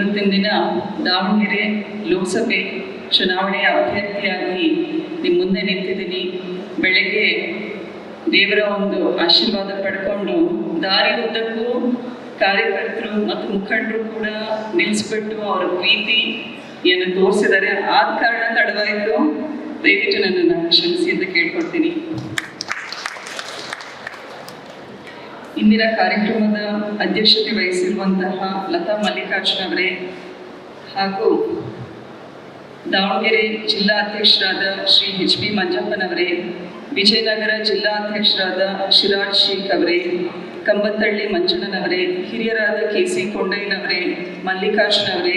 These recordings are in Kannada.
ಇವತ್ತಿನ ದಿನ ದಾವಣಗೆರೆ ಲೋಕಸಭೆ ಚುನಾವಣೆಯ ಅಭ್ಯರ್ಥಿಯಾಗಿ ನಿಮ್ಮ ಮುಂದೆ ನಿಂತಿದ್ದೀನಿ. ಬೆಳಗ್ಗೆ ದೇವರ ಒಂದು ಆಶೀರ್ವಾದ ಪಡ್ಕೊಂಡು ದಾರಿ ಉದ್ದಕ್ಕೂ ಕಾರ್ಯಕರ್ತರು ಮತ್ತು ಮುಖಂಡರು ಕೂಡ ನಿಲ್ಲಿಸ್ಬಿಟ್ಟು ಅವರ ಪ್ರೀತಿಯನ್ನು ತೋರಿಸಿದ್ದಾರೆ. ಆದ ಕಾರಣ ತಡವಾಯಿತು. ದಯವಿಟ್ಟು ನನ್ನನ್ನು ಕ್ಷಮಿಸಿ ಅಂತ ಕೇಳ್ಕೊಡ್ತೀನಿ ಇಂದಿನ ಕಾರ್ಯಕ್ರಮದ ಅಧ್ಯಕ್ಷತೆ ವಹಿಸಿರುವಂತಹ ಲತಾ ಮಲ್ಲಿಕಾರ್ಜುನ್ ಅವರೇ ಹಾಗೂ ದಾವಣಗೆರೆ ಜಿಲ್ಲಾ ಅಧ್ಯಕ್ಷರಾದ ಶ್ರೀ ಎಚ್ ಬಿ ಮಂಜಪ್ಪನವರೇ ವಿಜಯನಗರ ಜಿಲ್ಲಾ ಅಧ್ಯಕ್ಷರಾದ ಶಿರಾಜ್ ಶೇಖ್ ಅವರೇ, ಕಂಬತ್ತಳ್ಳಿ ಮಂಜಣ್ಣನವರೇ, ಹಿರಿಯರಾದ ಕೆ ಸಿ ಕೊಂಡಯ್ಯನವರೇ, ಮಲ್ಲಿಕಾರ್ಜುನ್ ಅವರೇ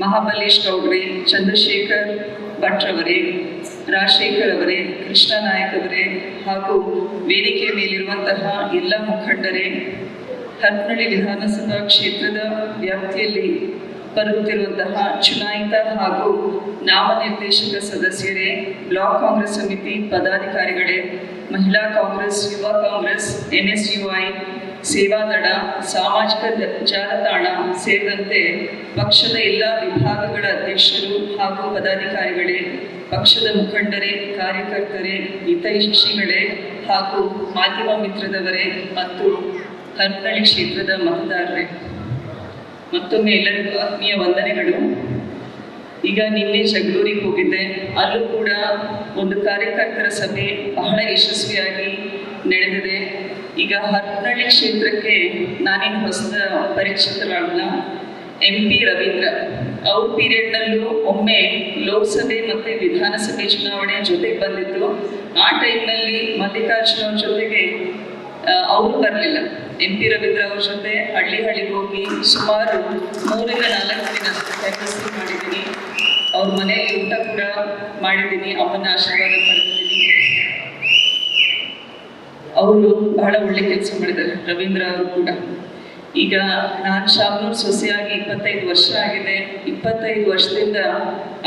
ಮಹಾಬಲೇಶ್ ಗೌಡ್ರೆ ಚಂದ್ರಶೇಖರ್ ಭಟ್ ಅವರೇ, ರಾಜಶೇಖರ್ ಅವರೇ, ಕೃಷ್ಣ ನಾಯಕ್ ಅವರೇ ಹಾಗೂ ವೇದಿಕೆ ಮೇಲಿರುವಂತಹ ಎಲ್ಲ ಮುಖಂಡರೇ ಹರಪನಹಳ್ಳಿ ವಿಧಾನಸಭಾ ಕ್ಷೇತ್ರದ ವ್ಯಾಪ್ತಿಯಲ್ಲಿ ಬರುತ್ತಿರುವಂತಹ ಚುನಾಯಿತ ಹಾಗೂ ನಾಮನಿರ್ದೇಶಕ ಸದಸ್ಯರೇ, ಬ್ಲಾಕ್ ಕಾಂಗ್ರೆಸ್ ಸಮಿತಿ ಪದಾಧಿಕಾರಿಗಳೇ, ಮಹಿಳಾ ಕಾಂಗ್ರೆಸ್, ಯುವ Congress N S U I Sevadal, ಸಾಮಾಜಿಕ ಜಾಲತಾಣ ಸೇರಿದಂತೆ ಪಕ್ಷದ ಎಲ್ಲ ವಿಭಾಗಗಳ ಅಧ್ಯಕ್ಷರು ಹಾಗೂ ಪದಾಧಿಕಾರಿಗಳೇ, ಪಕ್ಷದ ಮುಖಂಡರೇ, ಕಾರ್ಯಕರ್ತರೇ, ಹಿತೈಷಿಗಳೇ ಹಾಗೂ ಮಾಧ್ಯಮ ಮಿತ್ರದವರೇ ಮತ್ತು ಹರಪನಹಳ್ಳಿ ಕ್ಷೇತ್ರದ ಮತದಾರರೇ. ಮತ್ತೊಮ್ಮೆ ಎಲ್ಲರಿಗೂ ಆತ್ಮೀಯ ವಂದನೆಗಳು. ಈಗ ನಿನ್ನೆ ಜಗಳೂರಿಗೆ ಹೋಗಿದ್ದೆ. ಅಲ್ಲೂ ಕೂಡ ಒಂದು ಕಾರ್ಯಕರ್ತರ ಸಭೆ ಬಹಳ ಯಶಸ್ವಿಯಾಗಿ ನಡೆದಿದೆ. ಈಗ ಹರಪನಹಳ್ಳಿ ಕ್ಷೇತ್ರಕ್ಕೆ ನಾನೇನು ಹೊಸ ಪರೀಕ್ಷಿತರಾಗಲ್ಲ ಎಂ ಪಿ ರವೀಂದ್ರ. ಅವ್ರ ಪೀರಿಯಡ್ನಲ್ಲೂ ಒಮ್ಮೆ ಲೋಕಸಭೆ ಮತ್ತು ವಿಧಾನಸಭೆ ಚುನಾವಣೆ ಜೊತೆಗೆ ಬಂದಿದ್ರು ಆ ಟೈಮ್ನಲ್ಲಿ ಮಲ್ಲಿಕಾರ್ಜುನ ಅವ್ರ ಜೊತೆಗೆ ಅವರು ಬರಲಿಲ್ಲ. ಎಂ ಪಿ ರವೀಂದ್ರ ಅವ್ರ ಜೊತೆ ಹಳ್ಳಿ ಹಳ್ಳಿಗೆ ಹೋಗಿ ಸುಮಾರು ಮೂರಿಂದ ನಾಲ್ಕು ದಿನ ಕೆಲಸ ಮಾಡಿದ್ದೀನಿ. ಅವ್ರ ಮನೆಯಲ್ಲಿ ಊಟ ಕೂಡ ಮಾಡಿದ್ದೀನಿ. ಅಮ್ಮನ ಆಶೀರ್ವಾದ ಪಡೆದಿದ್ದೀನಿ. ಅವರು ಬಹಳ ಒಳ್ಳೆ ಕೆಲಸ ಮಾಡಿದ್ದಾರೆ, ರವೀಂದ್ರ ಅವರು ಕೂಡ. ಈಗ ನಾನು ಶಾಮನೂರು ಸೊಸೆಯಾಗಿ ಇಪ್ಪತ್ತೈದು ವರ್ಷ ಆಗಿದೆ. ಇಪ್ಪತ್ತೈದು ವರ್ಷದಿಂದ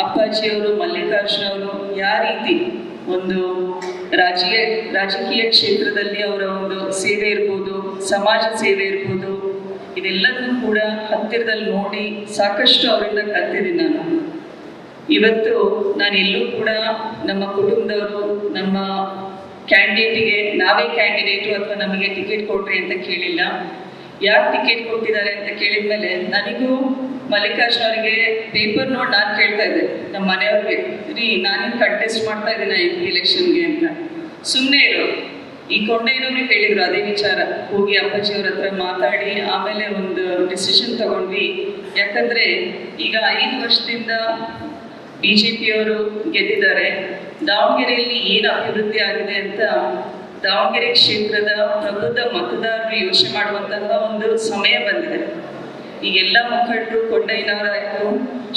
ಅಪ್ಪಾಜಿಯವರು ಮಲ್ಲಿಕಾರ್ಜುನ ಅವರು ಯಾವ ರೀತಿ ಒಂದು ರಾಜಕೀಯ ರಾಜಕೀಯ ಕ್ಷೇತ್ರದಲ್ಲಿ ಅವರ ಒಂದು ಸೇವೆ ಇರ್ಬೋದು, ಸಮಾಜ ಸೇವೆ ಇರ್ಬೋದು, ಇದೆಲ್ಲದನ್ನು ಕೂಡ ಹತ್ತಿರದಲ್ಲಿ ನೋಡಿ ಸಾಕಷ್ಟು ಅವರಿಂದ ಕಲ್ತಿದ್ದೀನಿ ನಾನು. ಇವತ್ತು ನಾನು ಎಲ್ಲೂ ಕೂಡ ನಮ್ಮ ಕುಟುಂಬದವರು, ನಮ್ಮ ಕ್ಯಾಂಡಿಡೇಟಿಗೆ ನಾವೇ ಕ್ಯಾಂಡಿಡೇಟು ಅಥವಾ ನಮಗೆ ಟಿಕೆಟ್ ಕೊಡ್ರಿ ಅಂತ ಕೇಳಿಲ್ಲ. ಯಾರು ಟಿಕೆಟ್ ಕೊಟ್ಟಿದ್ದಾರೆ ಅಂತ ಕೇಳಿದ ಮೇಲೆ ನನಗೂ ಮಲ್ಲಿಕಾರ್ಜುನ ಅವರಿಗೆ ಪೇಪರ್ ನೋಡಿ ನಾನು ಕೇಳ್ತಾ ಇದ್ದೆ. ನಮ್ಮ ಮನೆಯವ್ರಿಗೆ, ರೀ ನಾನೇನು ಕಂಟೆಸ್ಟ್ ಮಾಡ್ತಾ ಇದ್ದೀನಿ ಈ ಎಲೆಕ್ಷನ್ಗೆ ಅಂತ. ಸುಮ್ಮನೆ ಇರು. ಈ ಕೊಂಡಯ್ಯನವ್ರಿಗೆ ಹೇಳಿದ್ರು ಅದೇ ವಿಚಾರ. ಹೋಗಿ ಅಪ್ಪಾಜಿಯವ್ರ ಹತ್ರ ಮಾತಾಡಿ, ಆಮೇಲೆ ಒಂದು ಡಿಸಿಷನ್ ತಗೊಂಡ್ವಿ. ಯಾಕಂದ್ರೆ ಈಗ ಐದು ವರ್ಷದಿಂದ ಬಿ ಜೆ ಪಿಯವರು ಗೆದ್ದಿದ್ದಾರೆ. ದಾವಣಗೆರೆಯಲ್ಲಿ ಏನು ಅಭಿವೃದ್ಧಿ ಆಗಿದೆ ಅಂತ ದಾವಣಗೆರೆ ಕ್ಷೇತ್ರದ ಪ್ರಬುದ್ಧ ಮತದಾರರು ಯೋಚನೆ ಮಾಡುವಂತಹ ಒಂದು ಸಮಯ ಬಂದಿದೆ. ಈಗೆಲ್ಲ ಮುಖಂಡರು ಕೊಂಡಯ್ಯನವರಾಯ್ತು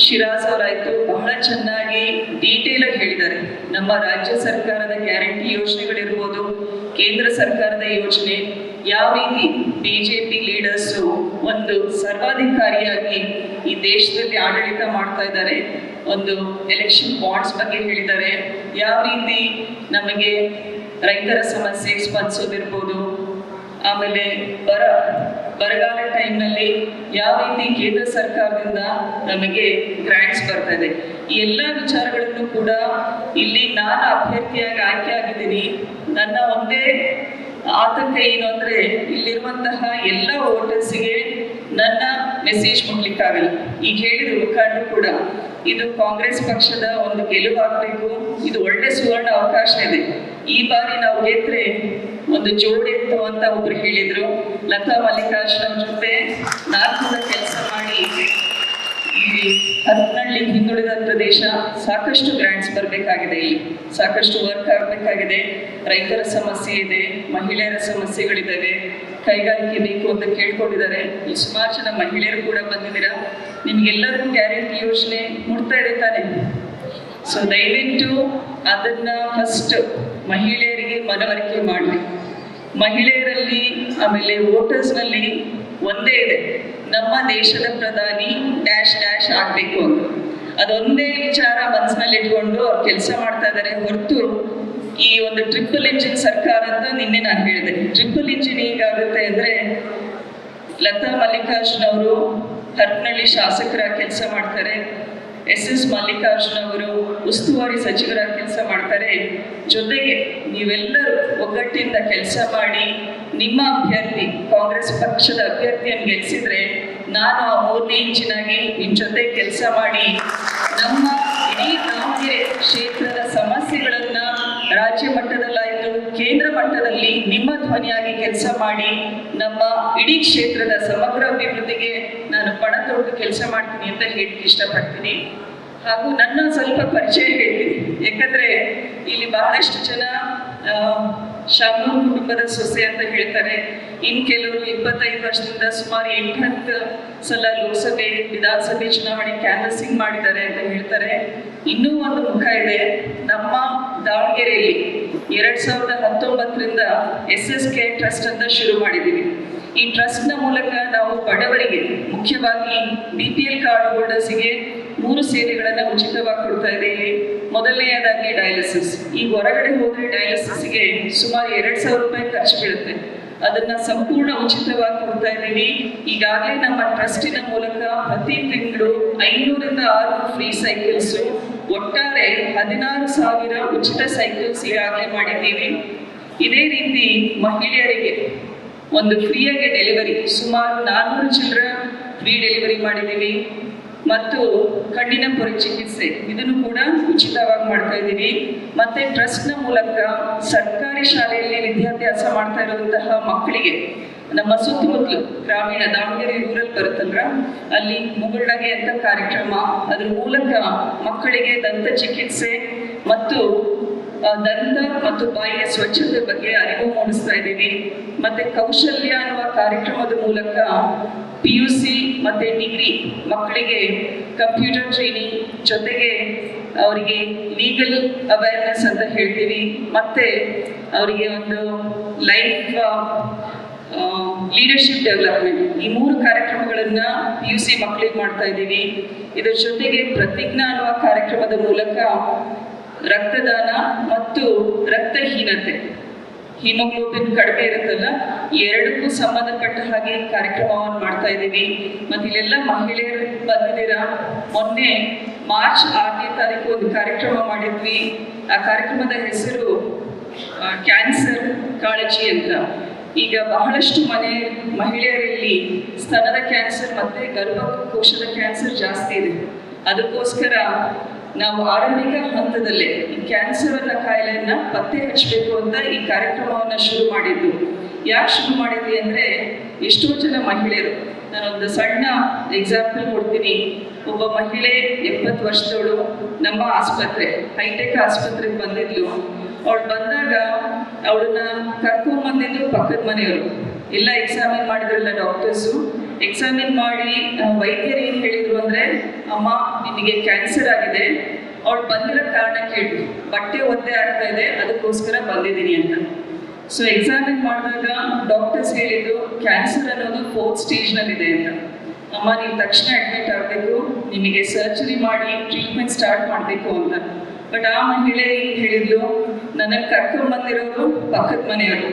ಶಿರಾಸ್ ಅವರಾಯ್ತು ಬಹಳ ಚೆನ್ನಾಗಿ ಡೀಟೇಲ್ ಆಗಿ ಹೇಳಿದ್ದಾರೆ. ನಮ್ಮ ರಾಜ್ಯ ಸರ್ಕಾರದ ಗ್ಯಾರಂಟಿ ಯೋಜನೆಗಳಿರ್ಬೋದು, ಕೇಂದ್ರ ಸರ್ಕಾರದ ಯೋಜನೆ ಯಾವ ರೀತಿ ಬಿಜೆಪಿ ಲೀಡರ್ಸು ಒಂದು ಸರ್ವಾಧಿಕಾರಿಯಾಗಿ ಈ ದೇಶದಲ್ಲಿ ಆಡಳಿತ ಮಾಡ್ತಾ ಇದ್ದಾರೆ, ಒಂದು ಎಲೆಕ್ಷನ್ ಬಾಂಡ್ಸ್ ಬಗ್ಗೆ ಹೇಳಿದ್ದಾರೆ, ಯಾವ ರೀತಿ ನಮಗೆ ರೈತರ ಸಮಸ್ಯೆ ಸ್ಪಂದಿಸೋದಿರ್ಬೋದು, ಆಮೇಲೆ ಬರ, ಬರಗಾಲ ಟೈಮ್ನಲ್ಲಿ ಯಾವ ರೀತಿ ಕೇಂದ್ರ ಸರ್ಕಾರದಿಂದ ನಮಗೆ ಗ್ರ್ಯಾಂಟ್ಸ್ ಬರ್ತಾ ಇದೆ, ಈ ಎಲ್ಲ ವಿಚಾರಗಳನ್ನು ಕೂಡ ಇಲ್ಲಿ ನಾನು ಅಭ್ಯರ್ಥಿಯಾಗಿ ಆಯ್ಕೆ ಆಗಿದ್ದೀನಿ, ನನ್ನ ಒಂದೇ ಆತಂಕ ಏನು ಅಂದ್ರೆ ಇಲ್ಲಿರುವಂತಹ ಎಲ್ಲ ವೋಟರ್ಸ್ಗೆ ನನ್ನ ಮೆಸೇಜ್ ಕೊಡ್ಲಿಕ್ಕಾಗಲ್ಲ ಈಗ ಹೇಳಿದ ಮುಖಂಡರು ಕೂಡ ಇದು ಕಾಂಗ್ರೆಸ್ ಪಕ್ಷದ ಒಂದು ಗೆಲುವಾಗಬೇಕು ಇದು ಒಳ್ಳೆ ಸುವರ್ಣ ಅವಕಾಶ ಇದೆ. ಈ ಬಾರಿ ನಾವು ಗೆದ್ರೆ ಒಂದು ಜೋಡಿತ್ತು ಅಂತ ಒಬ್ರು ಹೇಳಿದ್ರು. ಲತಾ ಮಲ್ಲಿಕಾರ್ಜುನ ಜೊತೆ ನಾಲ್ಕು ಕೆಲಸ ಮಾಡಿ ಈ ಹರಪನಹಳ್ಳಿ ಹಿಂದುಳಿದ ಪ್ರದೇಶ ಸಾಕಷ್ಟು ಗ್ರಾಂಟ್ಸ್ ಬರಬೇಕಾಗಿದೆ ಇಲ್ಲಿ. ಸಾಕಷ್ಟು ವರ್ಕ್ ಆಗಬೇಕಾಗಿದೆ. ರೈತರ ಸಮಸ್ಯೆ ಇದೆ, ಮಹಿಳೆಯರ ಸಮಸ್ಯೆಗಳಿದ್ದಾವೆ. ಕೈಗಾರಿಕೆ ಬೇಕು ಅಂತ ಕೇಳ್ಕೊಂಡಿದ್ದಾರೆ. ಈ ಸುಮಾರು ಜನ ಮಹಿಳೆಯರು ಕೂಡ ಬಂದಿದ್ದೀರಾ? ನಿಮ್ಗೆಲ್ಲರಿಗೂ ಗ್ಯಾರಂಟಿ ಯೋಜನೆ ಮುಡ್ತಾ ಇದೆ ತಾನೆ? ಸೊ ದಯವಿಟ್ಟು ಅದನ್ನ ಫಸ್ಟ್ ಮಹಿಳೆಯರಿಗೆ ಮನವರಿಕೆ ಮಾಡಲಿ ಮಹಿಳೆಯರಲ್ಲಿ ಆಮೇಲೆ ವೋಟರ್ಸ್ನಲ್ಲಿ ಒಂದೇ ಇದೆ. ನಮ್ಮ ದೇಶದ ಪ್ರಧಾನಿ ಡ್ಯಾಶ್ ಡ್ಯಾಶ್ ಆಗಬೇಕು ಅಂತ. ಅದೊಂದೇ ವಿಚಾರ ಮನಸ್ಸಿನಲ್ಲಿ ಇಟ್ಕೊಂಡು ಅವ್ರು ಕೆಲಸ ಮಾಡ್ತಾ ಇದಾರೆ. ಹೊರತು ಈ ಒಂದು ಟ್ರಿಪಲ್ ಇಂಜಿನ್ ಸರ್ಕಾರ ಅಂತ ನಿನ್ನೆ ನಾನು ಹೇಳಿದೆ. ಟ್ರಿಪಲ್ ಇಂಜಿನ್ ಹೇಗಾಗುತ್ತೆ ಅಂದ್ರೆ ಲತಾ ಮಲ್ಲಿಕಾರ್ಜುನ್ ಅವರು ಹರಪನಹಳ್ಳಿ ಶಾಸಕರ ಕೆಲಸ ಮಾಡ್ತಾರೆ. ಎಸ್ ಎಸ್ ಮಲ್ಲಿಕಾರ್ಜುನ ಅವರು ಉಸ್ತುವಾರಿ ಸಚಿವರಾಗಿ ಕೆಲಸ ಮಾಡ್ತಾರೆ. ಜೊತೆಗೆ ನೀವೆಲ್ಲರೂ ಒಗ್ಗಟ್ಟಿಂದ ಕೆಲಸ ಮಾಡಿ ನಿಮ್ಮ ಅಭ್ಯರ್ಥಿ, ಕಾಂಗ್ರೆಸ್ ಪಕ್ಷದ ಅಭ್ಯರ್ಥಿಯನ್ನು ಗೆಲ್ಲಿಸಿದ್ರೆ ನಾನು ಆ ಮೂರನೇ ಇಂಚಿನಾಗಿ ನಿಮ್ಮ ಜೊತೆ ಕೆಲಸ ಮಾಡಿ. ನಮ್ಮ ಇಡೀ ದಾವಣಗೆರೆ ಕ್ಷೇತ್ರದ ಕೇಂದ್ರ ಮಟ್ಟದಲ್ಲಿ ನಿಮ್ಮ ಧ್ವನಿಯಾಗಿ ಕೆಲಸ ಮಾಡಿ ನಮ್ಮ ಇಡೀ ಕ್ಷೇತ್ರದ ಸಮಗ್ರ ಅಭಿವೃದ್ಧಿಗೆ ನಾನು ಪಣ ತೊಟ್ಟು ಕೆಲಸ ಮಾಡ್ತೀನಿ ಅಂತ ಹೇಳಕ್ಕೆ ಇಷ್ಟಪಡ್ತೀನಿ. ಹಾಗೂ ನನ್ನ ಸ್ವಲ್ಪ ಪರಿಚಯ ಹೇಳ್ತೀನಿ. ಯಾಕಂದ್ರೆ ಇಲ್ಲಿ ಬಹಳಷ್ಟು ಜನ ಶಾಮೂ ಕುಟುಂಬದ ಸೊಸೆ ಅಂತ ಹೇಳ್ತಾರೆ. ಇನ್ ಕೆಲವರು ಇಪ್ಪತ್ತೈದು ವರ್ಷದಿಂದ ಸುಮಾರು ಎಂಟತ್ತು ಸಲ ಲೋಕಸಭೆ, ವಿಧಾನಸಭೆ ಚುನಾವಣೆ ಕ್ಯಾನ್ವಸಿಂಗ್ ಮಾಡಿದ್ದಾರೆ ಅಂತ ಹೇಳ್ತಾರೆ. ಇನ್ನೂ ಒಂದು ಮುಖ ಇದೆ. ನಮ್ಮ ದಾವಣಗೆರೆಯಲ್ಲಿ ಎರಡ್ ಸಾವಿರದ ಹತ್ತೊಂಬತ್ತರಿಂದ ಎಸ್ ಎಸ್ ಕೆ ಟ್ರಸ್ಟ್ ಅಂತ ಶುರು ಮಾಡಿದ್ದೀವಿ ಈ ಟ್ರಸ್ಟ್ನ ಮೂಲಕ ನಾವು ಬಡವರಿಗೆ, ಮುಖ್ಯವಾಗಿ ಬಿ ಪಿ ಎಲ್ ಕಾರ್ಡ್ ಹೋಲ್ಡರ್ಸ್ಗೆ ಮೂರು ಸೇವೆಗಳನ್ನು ಉಚಿತವಾಗಿ ಕೊಡ್ತಾ ಇದ್ದೀವಿ. ಮೊದಲನೆಯದಾಗಿ ಡಯಾಲಿಸಿಸ್ ಈ ಹೊರಗಡೆ ಹೋದ್ರೆ ಡಯಾಲಿಸಿಸ್ಗೆ ಸುಮಾರು ಎರಡ್ ಸಾವಿರ ರೂಪಾಯಿ ಖರ್ಚು ಬೀಳುತ್ತೆ. ಅದನ್ನ ಸಂಪೂರ್ಣ ಉಚಿತವಾಗಿ ಕೊಡ್ತಾ ಇದ್ದೀವಿ. ಈಗಾಗಲೇ ನಮ್ಮ ಟ್ರಸ್ಟಿನ ಮೂಲಕ ಪ್ರತಿ ತಿಂಗಳು ಐನೂರಿಂದ ಆರು ಫ್ರೀ ಸೈಕಲ್ಸ್ ಒಟ್ಟಾರೆ ಹದಿನಾರು ಸಾವಿರ ಉಚಿತ ಸೈಕಲ್ಸ್ ಈಗಾಗಲೇ ಮಾಡಿದ್ದೀವಿ. ಇದೇ ರೀತಿ ಮಹಿಳೆಯರಿಗೆ ಒಂದು ಫ್ರೀಯಾಗಿ ಡೆಲಿವರಿ, ಸುಮಾರು ನಾನ್ನೂರು ಚಿಲ್ಲರ ಫ್ರೀ ಡೆಲಿವರಿ ಮಾಡಿದ್ದೀವಿ. ಮತ್ತು ಕಣ್ಣಿನ ಪೊರೆ ಚಿಕಿತ್ಸೆ, ಇದನ್ನು ಕೂಡ ಉಚಿತವಾಗಿ ಮಾಡ್ತಾ ಇದ್ದೀವಿ. ಮತ್ತೆ ಟ್ರಸ್ಟ್ನ ಮೂಲಕ ಸರ್ಕಾರಿ ಶಾಲೆಯಲ್ಲಿ ವಿದ್ಯಾಭ್ಯಾಸ ಮಾಡ್ತಾ ಇರುವಂತಹ ಮಕ್ಕಳಿಗೆ ನಮ್ಮ ಸುತ್ತಮುತ್ತಲು ಗ್ರಾಮೀಣ ದಾವಣಗೆರೆ ಊರಲ್ಲಿ ಬರುತ್ತಲ್ರ ಅಲ್ಲಿ ಮುಗುಳ್ನಗೆ ಅಂತ ಕಾರ್ಯಕ್ರಮ, ಅದ್ರ ಮೂಲಕ ಮಕ್ಕಳಿಗೆ ದಂತ ಚಿಕಿತ್ಸೆ ಮತ್ತು ದಂತ ಮತ್ತು ಬಾಯಿಯ ಸ್ವಚ್ಛತೆ ಬಗ್ಗೆ ಅರಿವು ಮೂಡಿಸ್ತಾ ಇದ್ದೀವಿ. ಮತ್ತೆ ಕೌಶಲ್ಯ ಅನ್ನುವ ಕಾರ್ಯಕ್ರಮದ ಮೂಲಕ ಪಿ ಯು ಸಿ ಮತ್ತೆ ಡಿಗ್ರಿ ಮಕ್ಕಳಿಗೆ ಕಂಪ್ಯೂಟರ್ ಟ್ರೈನಿಂಗ್ ಜೊತೆಗೆ ಅವರಿಗೆ ಲೀಗಲ್ ಅವೇರ್ನೆಸ್ ಅಂತ ಹೇಳ್ತೀವಿ. ಮತ್ತೆ ಅವರಿಗೆ ಒಂದು ಲೈಫ್ ಲೀಡರ್ಶಿಪ್ ಡೆವಲಪ್ಮೆಂಟ್ ಈ ಮೂರು ಕಾರ್ಯಕ್ರಮಗಳನ್ನು ಪಿ ಯು ಸಿ ಮಕ್ಕಳಿಗೆ ಮಾಡ್ತಾ ಇದ್ದೀವಿ. ಇದರ ಜೊತೆಗೆ ಪ್ರತಿಜ್ಞಾ ಅನ್ನುವ ಕಾರ್ಯಕ್ರಮದ ಮೂಲಕ ರಕ್ತದಾನ ಮತ್ತು ರಕ್ತಹೀನತೆ. ಹಿಮೋಗ್ಲೋಬಿನ್ ಕಡಿಮೆ ಇರುತ್ತಲ್ಲ ಎರಡಕ್ಕೂ ಸಂಬಂಧಪಟ್ಟ ಹಾಗೆ ಕಾರ್ಯಕ್ರಮವನ್ನು ಮಾಡ್ತಾ ಇದ್ದೀವಿ. ಮತ್ತು ಇಲ್ಲೆಲ್ಲ ಮಹಿಳೆಯರು ಬಂದಿದ್ದೀರಾ? ಮೊನ್ನೆ ಮಾರ್ಚ್ ಆರನೇ ತಾರೀಕು ಒಂದು ಕಾರ್ಯಕ್ರಮ ಮಾಡಿದ್ವಿ. ಆ ಕಾರ್ಯಕ್ರಮದ ಹೆಸರು ಕ್ಯಾನ್ಸರ್ ಕಾಳಜಿ ಅಂತ. ಈಗ ಬಹಳಷ್ಟು ಮನೆ ಮಹಿಳೆಯರಲ್ಲಿ ಸ್ತನದ ಕ್ಯಾನ್ಸರ್ ಮತ್ತೆ ಗರ್ಭಕೋಶದ ಕ್ಯಾನ್ಸರ್ ಜಾಸ್ತಿ ಇದೆ. ಅದಕ್ಕೋಸ್ಕರ ನಾವು ಆರಂಭಿಕ ಹಂತದಲ್ಲೇ ಈ ಕ್ಯಾನ್ಸರ್ ಅನ್ನ ಕಾಯಿಲೆಯನ್ನ ಪತ್ತೆ ಹಚ್ಚಬೇಕು ಅಂತ ಈ ಕಾರ್ಯಕ್ರಮವನ್ನ ಶುರು ಮಾಡಿದ್ದು. ಯಾಕೆ ಶುರು ಮಾಡಿದ್ವಿ ಅಂದ್ರೆ ಎಷ್ಟೋ ಜನ ಮಹಿಳೆಯರು, ನಾನೊಂದು ಸಣ್ಣ ಎಕ್ಸಾಂಪಲ್ ಕೊಡ್ತೀನಿ. ಒಬ್ಬ ಮಹಿಳೆ ಎಪ್ಪತ್ತು ವರ್ಷದವಳು, ನಮ್ಮ ಆಸ್ಪತ್ರೆ, ಹೈಟೆಕ್ ಆಸ್ಪತ್ರೆಗೆ ಬಂದಿದ್ಲು. ಅವಳು ಅವಳನ್ನ ಕರ್ಕೊಂಡ್ ಬಂದಿದ್ದು ಪಕ್ಕದ ಮನೆಯವರು. ಎಲ್ಲ ಎಕ್ಸಾಮಿನ್ ಮಾಡಿದ್ರಲ್ಲ ಡಾಕ್ಟರ್ಸು ಎಕ್ಸಾಮಿನ್ ಮಾಡಿ ವೈದ್ಯರು ಏನು ಹೇಳಿದ್ರು ಅಂದ್ರೆ, ಅಮ್ಮ, ನಿನಗೆ ಕ್ಯಾನ್ಸರ್ ಆಗಿದೆ. ಅವಳು ಬಂದಿರೋ ಕಾರಣ ಕೇಳಿದ್ರು ಬಟ್ಟೆ ಒದ್ದೆ ಆಗ್ತಾ ಇದೆ, ಅದಕ್ಕೋಸ್ಕರ ಬಂದಿದ್ದೀನಿ ಅಂತ. ಸೊ ಎಕ್ಸಾಮಿನ್ ಮಾಡಿದಾಗ ಡಾಕ್ಟರ್ಸ್ ಹೇಳಿದ್ರು ಕ್ಯಾನ್ಸರ್ ಅನ್ನೋದು ಫೋರ್ತ್ ಸ್ಟೇಜ್ನಲ್ಲಿದೆ ಅಂತ. ಅಮ್ಮ ನೀವು ತಕ್ಷಣ ಅಡ್ಮಿಟ್ ಆಗಬೇಕು. ನಿಮಗೆ ಸರ್ಜರಿ ಮಾಡಿ ಟ್ರೀಟ್ಮೆಂಟ್ ಸ್ಟಾರ್ಟ್ ಮಾಡಬೇಕು ಅಂತ. ಬಟ್ ಆ ಮಹಿಳೆ ಏನ್ ಹೇಳಿದ್ಲು? ನನ್ನ ಕರ್ಕೊಂಡ್ ಬಂದಿರೋರು ಪಕ್ಕದ ಮನೆಯವರು.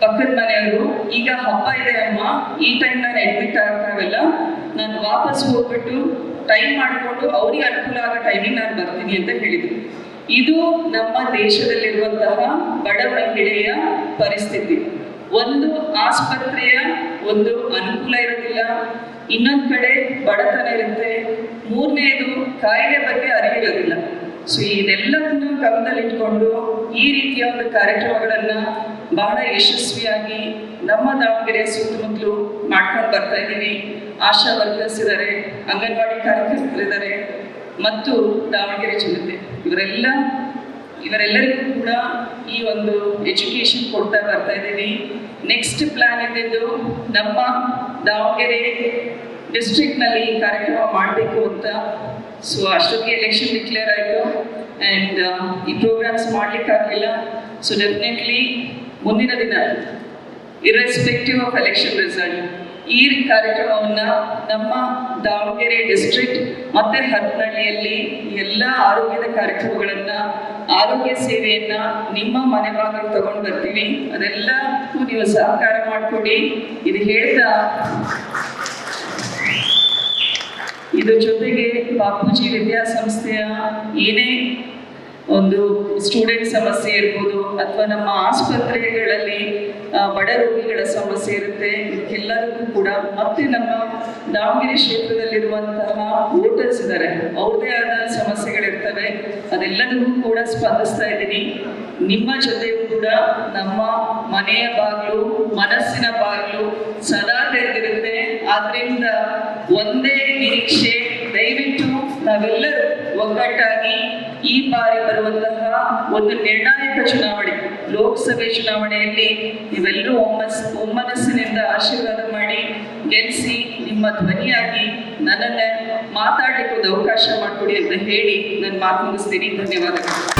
ಪಕ್ಕದ ಮನೆಯವರು, ಈಗ ಹಬ್ಬ ಇದೆ ಅಮ್ಮ, ಈ ಟೈಮ್ ನಾನು ಅಡ್ಮಿಟ್ ಆಗ್ತಾವೆಲ್ಲ ನಾನು ವಾಪಸ್ ಹೋಗ್ಬಿಟ್ಟು ಟೈಮ್ ಮಾಡಿಕೊಂಡು ಅವ್ರಿಗೆ ಅನುಕೂಲ ಆಗೋ ಟೈಮಿಗೆ ನಾನು ಬರ್ತೀನಿ ಅಂತ ಹೇಳಿದ್ರು. ಇದು ನಮ್ಮ ದೇಶದಲ್ಲಿರುವಂತಹ ಬಡ ಮಹಿಳೆಯ ಪರಿಸ್ಥಿತಿ. ಒಂದು ಆಸ್ಪತ್ರೆಯ ಒಂದು ಅನುಕೂಲ ಇರೋದಿಲ್ಲ. ಇನ್ನೊಂದ್ ಕಡೆ ಬಡತನ ಇರುತ್ತೆ. ಮೂರನೇದು ಕಾಯಿಲೆ ಬಗ್ಗೆ ಅರಿವಿರೋದಿಲ್ಲ ಸೊ ಇದೆಲ್ಲದನ್ನು ಗಮನದಲ್ಲಿಟ್ಕೊಂಡು ಈ ರೀತಿಯ ಒಂದು ಕಾರ್ಯಕ್ರಮಗಳನ್ನ ಬಹಳ ಯಶಸ್ವಿಯಾಗಿ ನಮ್ಮ ದಾವಣಗೆರೆ ಸುತ್ತಮುತ್ತಲು ಮಾಡ್ಕೊಂಡು ಬರ್ತಾ ಇದ್ದೀವಿ. ಆಶಾ ವರ್ಕರ್ಸ್ ಇದ್ದಾರೆ ಅಂಗನವಾಡಿ ಕಾರ್ಯಕರ್ತರಿದ್ದಾರೆ ಮತ್ತು ದಾವಣಗೆರೆ ಜನತೆ. ಇವರೆಲ್ಲ ಇವರೆಲ್ಲರಿಗೂ ಕೂಡ ಈ ಒಂದು ಎಜುಕೇಶನ್ ಕೊಡ್ತಾ ಬರ್ತಾ ಇದ್ದೀವಿ ನೆಕ್ಸ್ಟ್ ಪ್ಲಾನ್ ಇದ್ದಿದ್ದು ನಮ್ಮ ದಾವಣಗೆರೆ ಡಿಸ್ಟ್ರಿಕ್ಟ್ನಲ್ಲಿ ಈ ಕಾರ್ಯಕ್ರಮ ಮಾಡಬೇಕು ಅಂತ. ಸೊ ಅಷ್ಟೊತ್ತಿಗೆ ಎಲೆಕ್ಷನ್ ಡಿಕ್ಲೇರ್ ಆಯಿತು. ಆ್ಯಂಡ್ ಈ ಪ್ರೋಗ್ರಾಮ್ಸ್ ಮಾಡಲಿಕ್ಕಾಗಲಿಲ್ಲ. ಸೊ ಡೆಫಿನೆಟ್ಲಿ ಮುಂದಿನ ದಿನ ಇರ್ರೆಸ್ಪೆಕ್ಟಿವ್ ಆಫ್ ಎಲೆಕ್ಷನ್ ರಿಸಲ್ಟ್ ಈ ಕಾರ್ಯಕ್ರಮವನ್ನು ನಮ್ಮ ದಾವಣಗೆರೆ ಡಿಸ್ಟ್ರಿಕ್ಟ್ ಮತ್ತೆ ಹರಪನಹಳ್ಳಿಯಲ್ಲಿ ಎಲ್ಲ ಆರೋಗ್ಯದ ಕಾರ್ಯಕ್ರಮಗಳನ್ನು, ಆರೋಗ್ಯ ಸೇವೆಯನ್ನು ನಿಮ್ಮ ಮನೆ ಬಾಗಿಲು ತಗೊಂಡು ಬರ್ತೀವಿ. ಅದೆಲ್ಲಕ್ಕೂ ನೀವು ಸಹಕಾರ ಮಾಡಿಕೊಡಿ. ಇದು ಹೇಳ್ತಾ ಇದರ ಜೊತೆಗೆ ಬಾಪೂಜಿ ವಿದ್ಯಾಸಂಸ್ಥೆಯ ಏನೇ ಒಂದು ಸ್ಟೂಡೆಂಟ್ ಸಮಸ್ಯೆ ಇರ್ಬೋದು ಅಥವಾ ನಮ್ಮ ಆಸ್ಪತ್ರೆಗಳಲ್ಲಿ ಬಡ ರೋಗಿಗಳ ಸಮಸ್ಯೆ ಇರುತ್ತೆ, ಎಲ್ಲರಿಗೂ ಕೂಡ. ಮತ್ತೆ ನಮ್ಮ ದಾವಣಗೆರೆ ಕ್ಷೇತ್ರದಲ್ಲಿರುವಂತಹ ವೋಟರ್ಸ್ ಇದ್ದಾರೆ ಅವ್ರದೇ ಆದ ಸಮಸ್ಯೆಗಳಿರ್ತವೆ. ಅದೆಲ್ಲದಕ್ಕೂ ಕೂಡ ಸ್ಪಂದಿಸ್ತಾ ಇದ್ದೀನಿ. ನಿಮ್ಮ ಜೊತೆಯೂ ಕೂಡ ನಮ್ಮ ಮನೆಯ ಬಾಗಿಲು, ಮನಸ್ಸಿನ ಬಾಗಿಲು ಸದಾ ತೆರೆದಿರುತ್ತೆ. ಆದ್ರಿಂದ ಒಂದೇ ನಿರೀಕ್ಷೆ, ದಯವಿಟ್ಟು ನಾವೆಲ್ಲರೂ ಒಗ್ಗಟ್ಟಾಗಿ ಈ ಬಾರಿ ಬರುವಂತಹ ಒಂದು ನಿರ್ಣಾಯಕ ಚುನಾವಣೆ, ಲೋಕಸಭೆ ಚುನಾವಣೆಯಲ್ಲಿ ನೀವೆಲ್ಲರೂ ಒಮ್ಮಸ್, ಒಮ್ಮನಸ್ಸಿನಿಂದ ಆಶೀರ್ವಾದ ಮಾಡಿ ಗೆಲ್ಲಿಸಿ ನಿಮ್ಮ ಧ್ವನಿಯಾಗಿ ನನ್ನನ್ನು ಮಾತಾಡಲಿಕ್ಕೆ ಒಂದು ಅವಕಾಶ ಮಾಡಿಕೊಡಿ ಅಂತ ಹೇಳಿ ನಾನು ಮಾತು ಮುಗಿಸ್ತೀನಿ. ಧನ್ಯವಾದಗಳು.